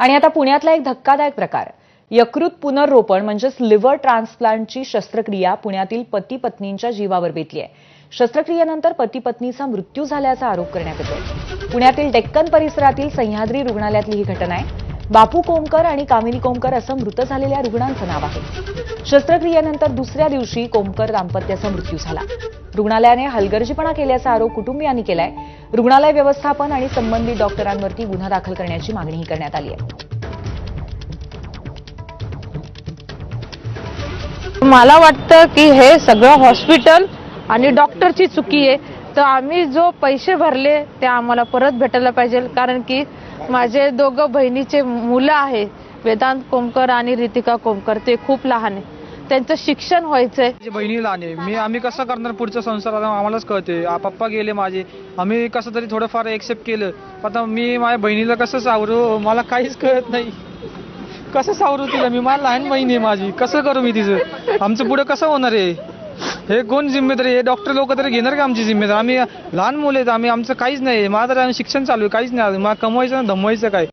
आणि आता पुण्यातला एक धक्कादायक प्रकार. यकृत पुनर्रोपण म्हणजेच लिव्हर ट्रान्सप्लांटची शस्त्रक्रिया पुण्यातील पती पत्नींच्या जीवावर बेतली आहे शस्त्रक्रियेनंतर पती पत्नीचा मृत्यू झाल्याचा आरोप करण्यात येतोय. पुण्यातील डेक्कन परिसरातील सह्याद्री रुग्णालयातली ही घटना आहे. बापू कोमकर आणि कामिनी कोमकर असं मृत झालेल्या रुग्णांचं नाव आहे. शस्त्रक्रियेनंतर दुसऱ्या दिवशी कोमकर दाम्पत्याचा मृत्यू झाला. रुग्णालयाने हलगर्जीपणा केल्याचा आरोप कुटुंबियांनी केलाय. रुग्णालय व्यवस्थापन आणि संबंधित डॉक्टरांवरती गुन्हा दाखल करण्याची मागणीही करण्यात आली आहे. मला वाटतं की हे सगळं हॉस्पिटल आणि डॉक्टरची चुकी आहे. तर आम्ही जो पैसे भरले ते आम्हाला परत भेटायला पाहिजे. कारण की माझे दोघं बहिणीचे मुलं आहे वेदांत कोमकर आणि रितिका कोमकर ते खूप लहान आहे. त्यांचं शिक्षण व्हायचंय. बहिणी लहान आहे. मी आम्ही कसं करणार पुढचा संसार आता आम्हालाच कळते. पप्पा गेले माझे. आम्ही कसं तरी थोडंफार एक्सेप्ट केलं. आता मी माझ्या बहिणीला कसं सावरू? मला काहीच कळत नाही. कसं सावरू तिला? मी मला लहान बहिणी आहे माझी. कसं करू मी तिचं? आमचं पुढं कसं होणार आहे? हे कोण जिम्मेदारी हे डॉक्टर लोक तरी घेणार का आमची जिम्मेदारी आम्ही लहान मुले आहेत आम्ही आमचं काहीच नाही. माझं आम्ही शिक्षण चालू आहे काहीच नाही. मला कमवायचं ना धमवायचं काय?